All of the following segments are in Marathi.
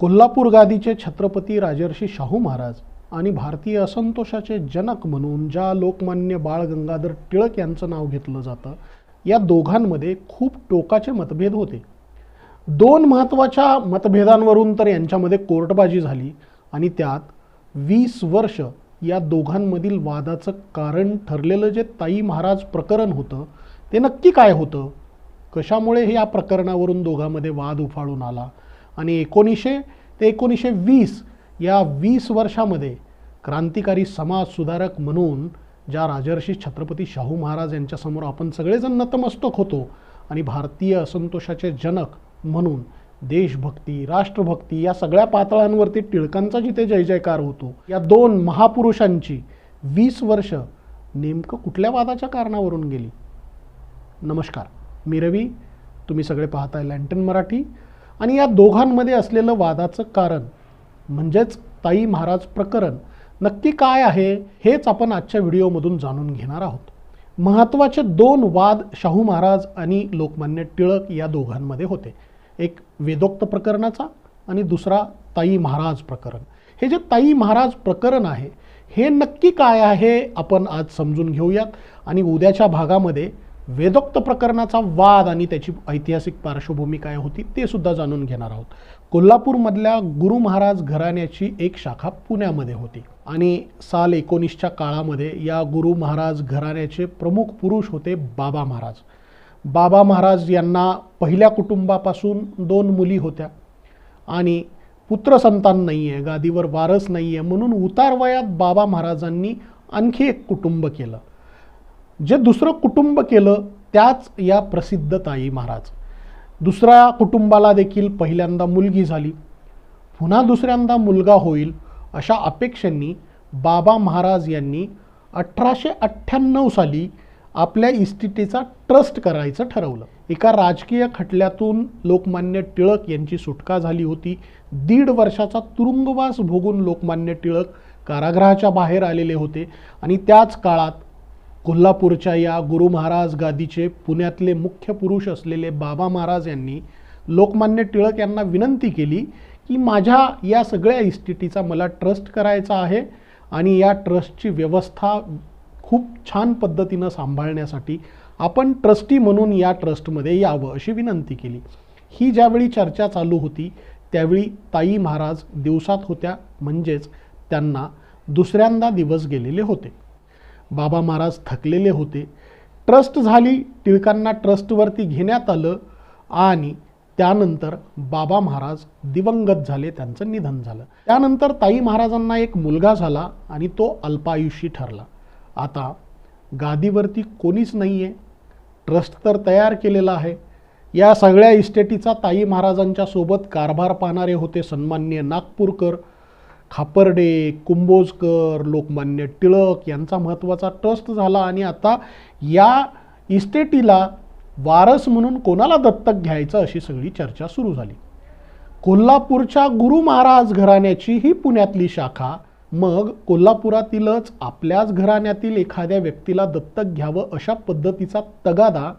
कोल्हापूर गादीचे छत्रपती राजर्षी शाहू महाराज आणि भारतीय असंतोषाचे जनक म्हणून ज्या लोकमान्य बाळ गंगाधर टिळक यांचं नाव घेतलं जातं या दोघांमध्ये खूप टोकाचे मतभेद होते. दोन महत्त्वाच्या मतभेदांवरून तर यांच्यामध्ये कोर्टबाजी झाली आणि त्यात वीस वर्ष या दोघांमधील वादाचं कारण ठरलेलं जे ताई महाराज प्रकरण होतं ते नक्की काय होतं? कशामुळे हे या प्रकरणावरून दोघांमध्ये वाद उफाळून आला? आणि एकोणीसशे ते एकोणीसशे वीस या वीस वर्षामध्ये क्रांतिकारी समाजसुधारक म्हणून ज्या राजर्षी छत्रपती शाहू महाराज यांच्यासमोर आपण सगळेजण नतमस्तक होतो आणि भारतीय असंतोषाचे जनक म्हणून देशभक्ती राष्ट्रभक्ती या सगळ्या पातळ्यांवरती टिळकांचा जिथे जय जयकार होतो या दोन महापुरुषांची वीस वर्ष नेमकं कुठल्या वादाच्या कारणावरून गेली? नमस्कार मी रवी. तुम्ही सगळे पाहताय लँटन मराठी. आणि या दोघांमध्ये असलेलं वादाचं कारण म्हणजेच ताई महाराज प्रकरण नक्की काय आहे हेच आपण आजच्या व्हिडिओमधून जाणून घेणार आहोत. महत्त्वाचे दोन वाद शाहू महाराज आणि लोकमान्य टिळक या दोघांमध्ये होते. एक वेदोक्त प्रकरणाचा आणि दुसरा ताई महाराज प्रकरण. हे जे ताई महाराज प्रकरण आहे हे नक्की काय आहे आपण आज समजून घेऊयात आणि उद्याच्या भागामध्ये वेदोक्त प्रकरणाचा वाद आणि त्याची ऐतिहासिक पार्श्वभूमी काय होती ते सुद्धा जाणून घेणार आहोत. कोल्हापूरमधल्या गुरु महाराज घराण्याची एक शाखा पुण्यामध्ये होती आणि साल एकोणीसच्या काळामध्ये या गुरु महाराज घराण्याचे प्रमुख पुरुष होते बाबा महाराज. बाबा महाराज यांना पहिल्या कुटुंबापासून दोन मुली होत्या आणि पुत्रसंतान नाही आहे गादीवर वारस नाही आहे म्हणून उतारवयात बाबा महाराजांनी आणखी एक कुटुंब केलं. जे दुसरं कुटुंब केलं त्याच या प्रसिद्ध ताई महाराज. दुसऱ्या कुटुंबाला देखील पहिल्यांदा मुलगी झाली. पुन्हा दुसऱ्यांदा मुलगा होईल अशा अपेक्षांनी बाबा महाराज यांनी अठराशे अठ्ठ्याण्णव साली आपल्या इस्टिटीचा ट्रस्ट करायचं ठरवलं. एका राजकीय खटल्यातून लोकमान्य टिळक यांची सुटका झाली होती. दीड वर्षाचा तुरुंगवास भोगून लोकमान्य टिळक कारागृहाच्या बाहेर आलेले होते आणि त्याच काळात कोल्हापूरच्या या गुरु महाराज गादीचे पुण्यातले मुख्य पुरुष असलेले बाबा महाराज यांनी लोकमान्य टिळक यांना विनंती केली की माझ्या या सगळ्या इस्टिटीचा मला ट्रस्ट करायचा आहे आणि या ट्रस्टची व्यवस्था खूप छान पद्धतीनं सांभाळण्यासाठी आपण ट्रस्टी म्हणून या ट्रस्टमध्ये यावं अशी विनंती केली. ही ज्यावेळी चर्चा चालू होती त्यावेळी ताई महाराज दिवसात होत्या म्हणजेच त्यांना दुसऱ्यांदा दिवस गेलेले होते. बाबा महाराज थकलेले होते. ट्रस्ट झाली टिळकांना ट्रस्टवरती घेण्यात आलं आणि त्यानंतर बाबा महाराज दिवंगत झाले त्यांचं निधन झालं. त्यानंतर ताई महाराजांना एक मुलगा झाला आणि तो अल्पायुषी ठरला. आता गादीवरती कोणीच नाही आहे ट्रस्ट तर तयार केलेला आहे. या सगळ्या इस्टेटीचा ताई महाराजांच्या सोबत कारभार पाहणारे होते सन्मान्य नागपूरकर. खापर्डे कुंभोजकर लोकमान्य टिळक यांचा महत्त्वाचा ट्रस्ट झाला आणि आता या इस्टेटीला वारस म्हणून कोणाला दत्तक घ्यायचं अशी सगळी चर्चा सुरू झाली. कोल्हापूरच्या गुरु महाराज घराण्याची ही पुण्यातली शाखा मग कोल्हापुरातीलच आपल्याच घराण्यातील एखाद्या व्यक्तीला दत्तक घ्यावं अशा पद्धतीचा तगादा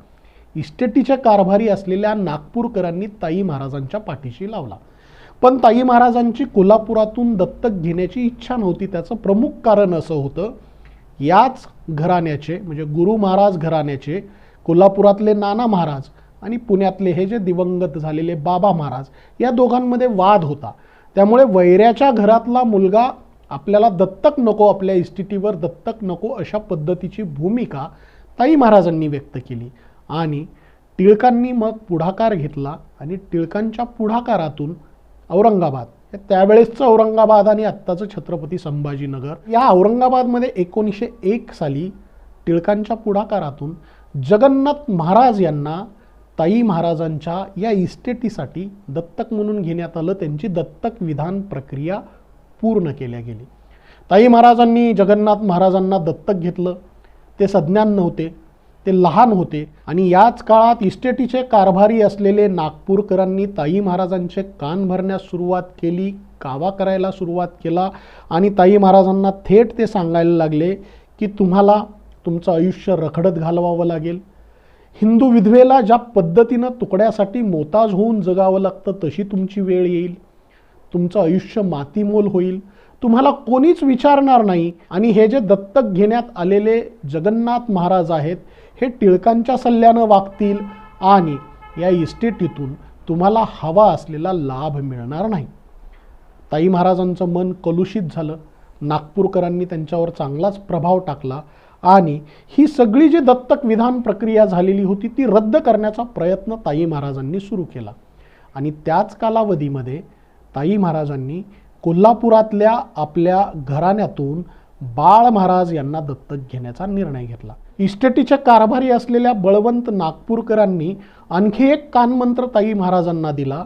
इस्टेटीच्या कारभारी असलेल्या नागपूरकरांनी ताई महाराजांच्या पाठीशी लावला. पण ताई महाराजांची कोल्हापुरातून दत्तक घेण्याची इच्छा नव्हती. त्याचं प्रमुख कारण असं होतं याच घराण्याचे म्हणजे गुरु महाराज घराण्याचे कोल्हापुरातले नाना महाराज आणि पुण्यातले हे जे दिवंगत झालेले बाबा महाराज या दोघांमध्ये वाद होता. त्यामुळे वैऱ्याच्या घरातला मुलगा आपल्याला दत्तक नको आपल्या इस्टिटीवर दत्तक नको अशा पद्धतीची भूमिका ताई महाराजांनी व्यक्त केली. आणि टिळकांनी मग पुढाकार घेतला आणि टिळकांच्या पुढाकारातून औरंगाबाद. त्यावेळेसचं औरंगाबाद आणि आत्ताचं छत्रपती संभाजीनगर या औरंगाबादमध्ये एकोणीसशे एक साली टिळकांच्या पुढाकारातून जगन्नाथ महाराज यांना ताई महाराजांच्या या इस्टेटीसाठी दत्तक म्हणून घेण्यात आलं. त्यांची दत्तक विधान प्रक्रिया पूर्ण केल्या गेली. ताई महाराजांनी जगन्नाथ महाराजांना दत्तक घेतलं. ते सज्ञान नव्हते. ते लहान होते आणि याच काळात इस्टेटीचे कारभारी असलेले नागपूरकरांनी ताई महाराजांचे कान भरण्यास सुरुवात केली कावा करायला सुरुवात केला आणि ताई महाराजांना थेट ते सांगायला लागले की तुम्हाला तुमचं आयुष्य रखडत घालवावं लागेल. हिंदू विधवेला ज्या पद्धतीनं तुकड्यासाठी मोताज होऊन जगावं लागतं तशी तुमची वेळ येईल. तुमचं आयुष्य मातीमोल होईल. तुम्हाला कोणीच विचारणार नाही. आणि हे जे दत्तक घेण्यात आलेले जगन्नाथ महाराज आहेत हे टिळकांच्या सल्ल्यानं वागतील आणि या इस्टेटीतून तुम्हाला हवा असलेला लाभ मिळणार नाही. ताई महाराजांचं मन कलुषित झालं. नागपूरकरांनी त्यांच्यावर चांगलाच प्रभाव टाकला आणि ही सगळी जी दत्तक विधान प्रक्रिया झालेली होती ती रद्द करण्याचा प्रयत्न ताई महाराजांनी सुरू केला. आणि त्याच कालावधीमध्ये ताई महाराजांनी कोल्हापुरातल्या आपल्या घराण्यातून बाळ महाराज यांना दत्तक घेण्याचा निर्णय घेतला. इस्टेटीच्या कारभारी असलेल्या बळवंत नागपूरकरांनी आणखी एक कानमंत्र ताई महाराजांना दिला.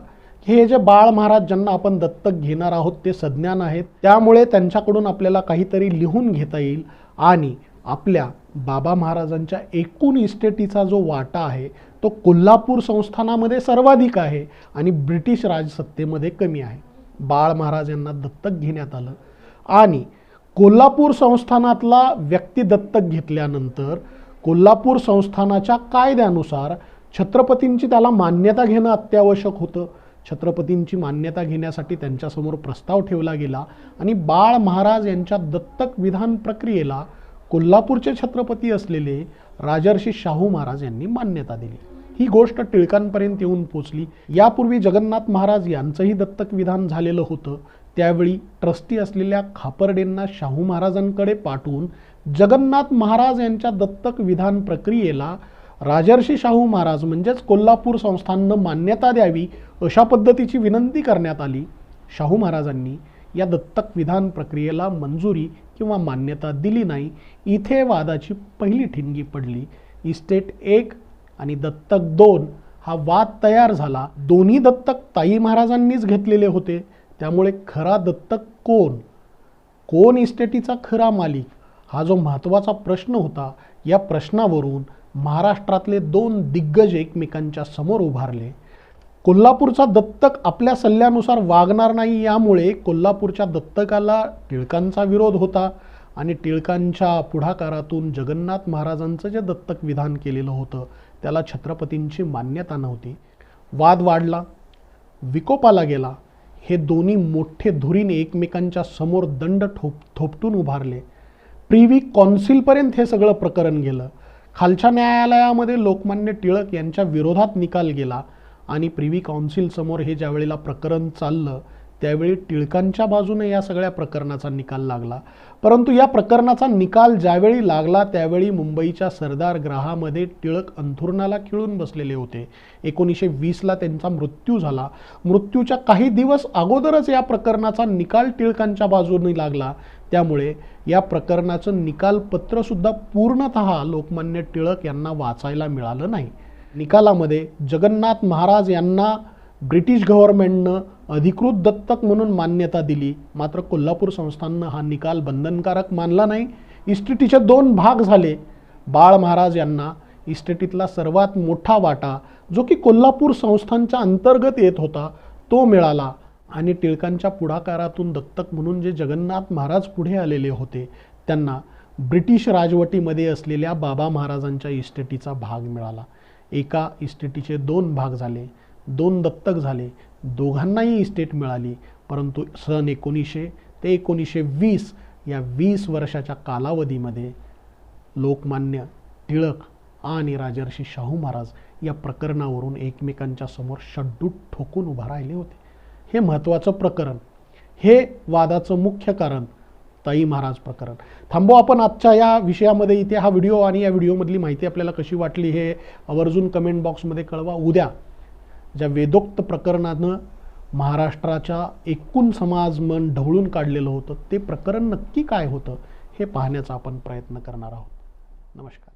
हे जे बाळ महाराज ज्यांना आपण दत्तक घेणार आहोत ते सज्ञान आहेत. त्यामुळे त्यांच्याकडून आपल्याला काहीतरी लिहून घेता येईल आणि आपल्या बाबा महाराजांच्या एकूण इस्टेटीचा जो वाटा आहे तो कोल्हापूर संस्थानामध्ये सर्वाधिक आहे आणि ब्रिटिश राजसत्तेमध्ये कमी आहे. बाळ महाराज यांना दत्तक घेण्यात आलं. आणि कोल्हापूर संस्थानातला व्यक्ती दत्तक घेतल्यानंतर कोल्हापूर संस्थानाच्या कायद्यानुसार छत्रपतींची त्याला मान्यता घेणं अत्यावश्यक होतं. छत्रपतींची मान्यता घेण्यासाठी त्यांच्यासमोर प्रस्ताव ठेवला गेला आणि बाळ महाराज यांच्या दत्तक विधान प्रक्रियेला कोल्हापूरचे छत्रपती असलेले राजर्षी शाहू महाराज यांनी मान्यता दिली. ही गोष्ट टिळकांपर्यंत येऊन पोचली. यापूर्वी जगन्नाथ महाराज यांचंही दत्तक विधान झालेलं होतं. त्यावेळी ट्रस्टी असलेल्या खापर्डेंना शाहू महाराजांकडे पाठवून जगन्नाथ महाराज यांच्या दत्तक विधान प्रक्रियेला राजर्षी शाहू महाराज म्हणजेच कोल्हापूर संस्थांनं मान्यता द्यावी अशा पद्धतीची विनंती करण्यात आली. शाहू महाराजांनी या दत्तक विधान प्रक्रियेला मंजुरी किंवा मान्यता दिली नाही. इथे वादाची पहिली ठिणगी पडली. इस्टेट एक आणि दत्तक दोन हा वाद तयार झाला. दोन्ही दत्तक ताई महाराजांनीच घेतलेले होते. त्यामुळे खरा दत्तक कोण? कोण इस्टेटीचा खरा मालिक? हा जो महत्त्वाचा प्रश्न होता या प्रश्नावरून महाराष्ट्रातले दोन दिग्गज एकमेकांच्या समोर उभारले. कोल्हापूरचा दत्तक आपल्या सल्ल्यानुसार वागणार नाही यामुळे कोल्हापूरच्या दत्तकाला टिळकांचा विरोध होता. आणि टिळकांच्या पुढाकारातून जगन्नाथ महाराजांचं जे दत्तक विधान केलेलं होतं त्याला छत्रपतींची मान्यता नव्हती. वाद वाढला विकोपाला गेला. हे दोन्ही मोठे धुरीने एकमेकांच्या समोर दंड ठोप थोपटून उभारले. प्रिव्ही कॉन्सिलपर्यंत हे सगळं प्रकरण गेलं. खालच्या न्यायालयामध्ये लोकमान्य टिळक यांच्या विरोधात निकाल गेला आणि प्रिव्ही काउन्सिलसमोर हे ज्यावेळेला प्रकरण चाललं त्यावेळी टिळकांच्या बाजूने या सगळ्या प्रकरणाचा निकाल लागला. परंतु या प्रकरणाचा निकाल ज्यावेळी लागला त्यावेळी मुंबईच्या सरदार ग्रहामध्ये टिळक अंथुरणाला खिळून बसलेले होते. एकोणीसशे वीसला त्यांचा मृत्यू झाला. मृत्यूच्या काही दिवस अगोदरच या प्रकरणाचा निकाल टिळकांच्या बाजूने लागला. त्यामुळे या प्रकरणाचं निकालपत्रसुद्धा पूर्णत लोकमान्य टिळक यांना वाचायला मिळालं नाही. निकालामध्ये जगन्नाथ महाराज यांना ब्रिटिश गव्हर्नमेंटनं अधिकृत दत्तक म्हणून मान्यता दिली. मात्र कोल्हापूर संस्थाननं हा निकाल बंधनकारक मानला नाही. इस्टेटीचे दोन भाग झाले. बाळ महाराज यांना इस्टेटीतला सर्वात मोठा वाटा जो की कोल्हापूर संस्थांच्या अंतर्गत येत होता तो मिळाला. आणि टिळकांच्या पुढाकारातून दत्तक म्हणून जे जगन्नाथ महाराज पुढे आलेले होते त्यांना ब्रिटिश राजवटीमध्ये असलेल्या बाबा महाराजांच्या इस्टेटीचा भाग मिळाला. एका इस्टेटीचे दोन भाग झाले. दोन दत्तक झाले. दोघांनाही इस्टेट मिळाली. परंतु सन एकोणीसशे ते एकोणीसशे वीस या वीस वर्षाच्या कालावधीमध्ये लोकमान्य टिळक आणि राजर्षी शाहू महाराज या प्रकरणावरून एकमेकांच्या समोर शड्डूट ठोकून उभा राहिले होते. हे महत्त्वाचं प्रकरण. हे वादाचं मुख्य कारण ताई महाराज प्रकरण. थांबू आपण आजच्या या विषयामध्ये. इथे हा व्हिडिओ आणि या व्हिडिओमधली माहिती आपल्याला कशी वाटली हे आवर्जून कमेंट बॉक्समध्ये कळवा. उद्या ज्या वेदोक्त प्रकरणानं महाराष्ट्राच्या एकूण समाज मन ढवळून काढलेलं होतं ते प्रकरण नक्की काय होतं हे पाहण्याचा आपण प्रयत्न करणार आहोत. नमस्कार.